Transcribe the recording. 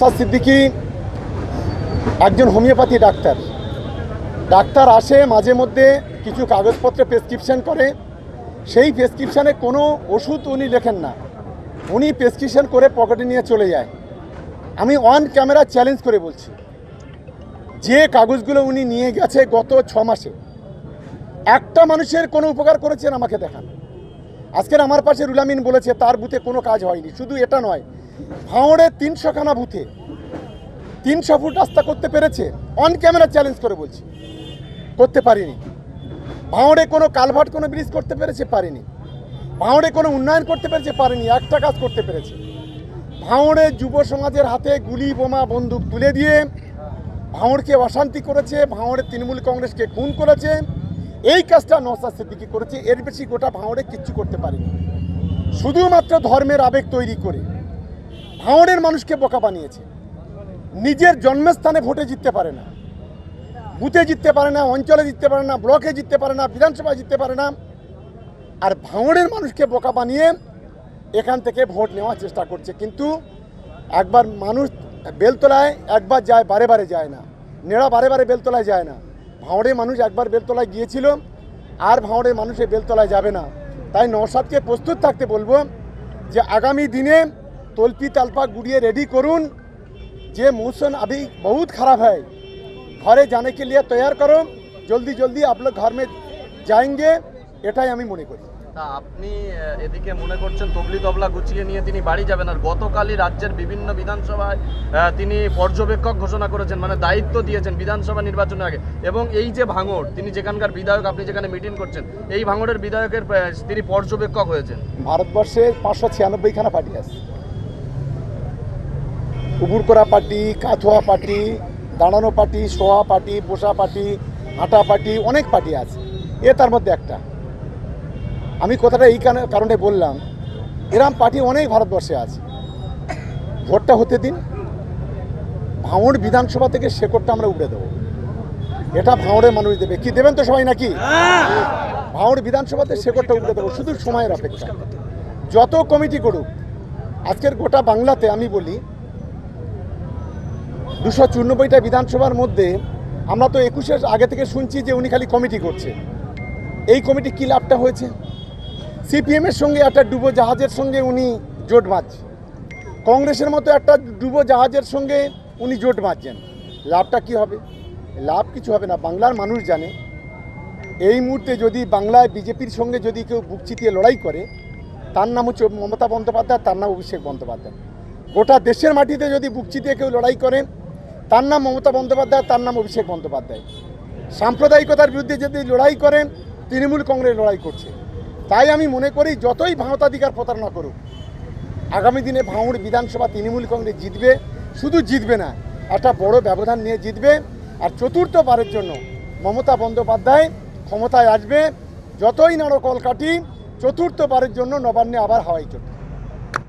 সাদ সিদ্দিকি, একজন homeopathy doctor. Doctor আসে, মাঝে মধ্যে কিছু কাগজপত্রে প্রেসক্রিপশন করে। সেই প্রেসক্রিপশানে কোনো ওষুধ উনি লেখেন না। উনি প্রেসক্রিপশন করে পকেটে নিয়ে চলে যায়। আমি অন ক্যামেরা চ্যালেঞ্জ করে বলছি, যে কাগজগুলো উনি নিয়ে গেছে গত ছ মাসে, একটা মানুষের কোনো উপকার করেছেন আমাকে দেখান। আজকের আমার পাশে রুলামিন বলেছে, তার বুথে কোনো কাজ হয়নি, শুধু এটা নয় ভাঁড়ে তিনশোখানা বুথে তিনশো ফুট রাস্তা করতে পেরেছে অন ক্যামেরা চ্যালেঞ্জ করে বলছি। করতে পারিনি। ভাঁড়ে কোনো কালভার্ট, কোনো ব্রিজ করতে পেরেছে, পারিনি। ভাঁড়ে কোনো উন্নয়ন করতে পেরেছে, পারেনি। একটা কাজ করতে পেরেছে। ভাঁড়ে যুব সমাজের হাতে গুলি, বোমা, বন্দুক তুলে দিয়ে ভাঁড়কে অশান্তি করেছে ভাঁড়ে তৃণমূল কংগ্রেসকে খুন করেছে। এই কাজটা নওসাদ সিদ্দিকি করেছে। এর বেশি গোটা ভাঁড়ে কিচ্ছু করতে পারেনি। শুধুমাত্র ধর্মের আবেগ তৈরি করে। ভাঁড়ের মানুষকে বোকা বানিয়েছে। নিজের জন্মস্থানে ভোটে জিততে পারে না। বুথে জিততে পারে না, অঞ্চলে জিততে পারে না, ব্লকে জিততে পারে না, বিধানসভায় জিততে পারে না। আর ভাঙড়ের মানুষকে বোকা বানিয়ে এখান থেকে ভোট নেওয়ার চেষ্টা করছে। কিন্তু একবার মানুষ বেলতলায় একবার যায়, বারে বারে যায় না। নেড়া বারে বারে বেলতলায় যায় না। ভাঁড়ে মানুষ একবার বেলতলায় গিয়েছিল আর ভাঁড়ের মানুষে বেলতলায় যাবে না। তাই নৌসাদকে প্রস্তুত থাকতে বলব যে আগামী দিনে তলপি তালপা গুড়িয়ে রেডি করুন যে मौसम अभी बहुत खराब है ঘরে जाने के लिए तैयार करो जल्दी जल्दी आप लोग घर में जाएंगे এটাই আমি মনে করি তা আপনি আহ, এদিকে মনে করছেন তবলি তবলা গুছিয়ে নিয়ে তিনি বাড়ি যাবেন আর গতকালই রাজ্যের বিভিন্ন বিধানসভায় আহ, তিনি পর্যবেক্ষক ঘোষণা করেছেন মানে দায়িত্ব দিয়েছেন বিধানসভা নির্বাচনের আগে এবং এই যে ভাঙড় তিনি যেখানকার বিধায়ক আপনি যেখানে মিটিং করছেন এই ভাঙড়ের বিধায়কের আহ, তিনি পর্যবেক্ষক হয়েছেন ভারতবর্ষে পাঁচশো ছিয়ানব্বইখানা পার্টি আছে উবুরকরা পার্টি, কাথুয়া পার্টি দাঁড়ানো পার্টি সোয়া পার্টি বসা পার্টি, হাঁটা পার্টি, অনেক পার্টি আছে। এ তার মধ্যে একটা। আমি কথাটা এই কারণে- বললাম, এরম পার্টি অনেক ভারতবর্ষে আছে। ভোটটা হতে দিন, ভাঙড় বিধানসভা থেকে শেকড়টা আমরা উড়ে দেবো। এটা ভাঙড়ের মানুষ দেবে। কি দেবেন তো সবাই নাকি? ভাঙড় বিধানসভাতে শেকড়টা উঠে দেবো। শুধু সময়ের অপেক্ষা। যত কমিটি করুক, আজকের গোটা বাংলাতে আমি বলি দুশো চুরানব্বইটা বিধানসভার মধ্যে আমরা তো একুশের আগে থেকে শুনছি যে উনি খালি কমিটি করছে। এই কমিটি কী লাভটা হয়েছে? সিপিএমের সঙ্গে একটা ডুবো জাহাজের সঙ্গে উনি জোট বাঁধছে কংগ্রেসের মতো একটা ডুবো জাহাজের সঙ্গে উনি জোট বাঁধছেন। লাভটা কি হবে? লাভ কিছু হবে না। বাংলার মানুষ জানে, এই মুহূর্তে যদি বাংলায় বিজেপির সঙ্গে যদি কেউ বুক চিতিয়ে লড়াই করে, তার নাম হচ্ছে মমতা বন্দ্যোপাধ্যায়, তার নাম অভিষেক বন্দ্যোপাধ্যায়। গোটা দেশের মাটিতে যদি বুক চিতিয়ে কেউ লড়াই করে তার নাম মমতা বন্দ্যোপাধ্যায়, তার নাম অভিষেক বন্দ্যোপাধ্যায়। সাম্প্রদায়িকতার বিরুদ্ধে যদি লড়াই করেন, তৃণমূল কংগ্রেস লড়াই করছে। তাই আমি মনে করি, যতই ভাঁওতাধিকার প্রতারণা করুক, আগামী দিনে ভাঙড় বিধানসভা তৃণমূল কংগ্রেস জিতবে, শুধু জিতবে না, একটা বড় ব্যবধান নিয়ে জিতবে। আর চতুর্থবারের জন্য মমতা বন্দ্যোপাধ্যায় ক্ষমতায় আসবে, যতই নাড়ো কলকাঠি, চতুর্থবারের জন্য নবান্নে আবার হাওয়াই চলবে